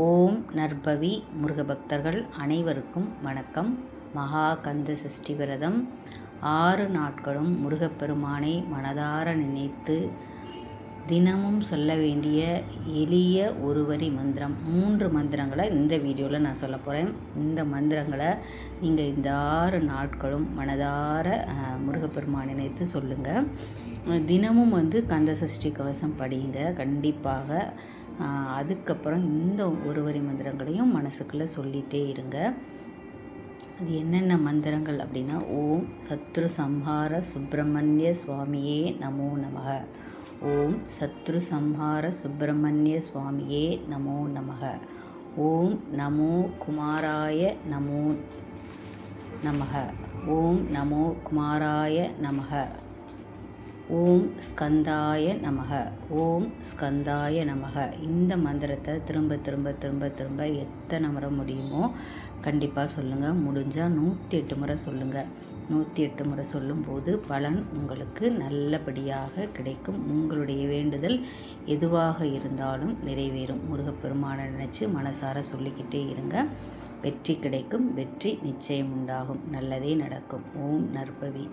ஓம் நற்பவி முருகபக்தர்கள் அனைவருக்கும் வணக்கம். மகா கந்த சஷ்டி விரதம். ஆறு நாட்களும் முருகப்பெருமானை மனதார நினைத்து தினமும் சொல்ல வேண்டிய எளிய ஒரு வரி மந்திரம். மூன்று மந்திரங்களை இந்த வீடியோவில் நான் சொல்ல போகிறேன் இந்த மந்திரங்களை நீங்கள் இந்த ஆறு நாட்களும் மனதார முருகப்பெருமானை நினைத்து சொல்லுங்கள் தினமும் வந்து கந்த சஷ்டி கவசம் படியுங்க கண்டிப்பாக அதுக்கப்புறம் இந்த ஒரு வரி மந்திரங்களையும் மனசுக்குள்ளே சொல்லிகிட்டே இருங்க. அது என்னென்ன மந்திரங்கள் அப்படின்னா ஓம் சத்ரு சம்ஹார சுப்பிரமணிய சுவாமியே நமோ நமக. ஓம் சத்ரு சம்ஹார சுப்பிரமணிய சுவாமியே நமோ நமக. ஓம் நமோ குமாராய நமோ நமக. ஓம் நமோ குமாராய நமக. ஓம் ஸ்கந்தாய நமக. ஓம் ஸ்கந்தாய நமக. இந்த மந்திரத்தை திரும்ப திரும்ப திரும்ப திரும்ப எத்தனை முறை முடியுமோ கண்டிப்பாக சொல்லுங்கள் முடிஞ்சால் நூற்றி எட்டு முறை சொல்லுங்கள் நூற்றி எட்டு முறை சொல்லும்போது பலன் உங்களுக்கு நல்லபடியாக கிடைக்கும். உங்களுடைய வேண்டுதல் எதுவாக இருந்தாலும் நிறைவேறும். முருகப்பெருமானை நினச்சி மனசார சொல்லிக்கிட்டே இருங்க. வெற்றி கிடைக்கும். வெற்றி நிச்சயம் உண்டாகும். நல்லதே நடக்கும். ஓம் நற்பவி.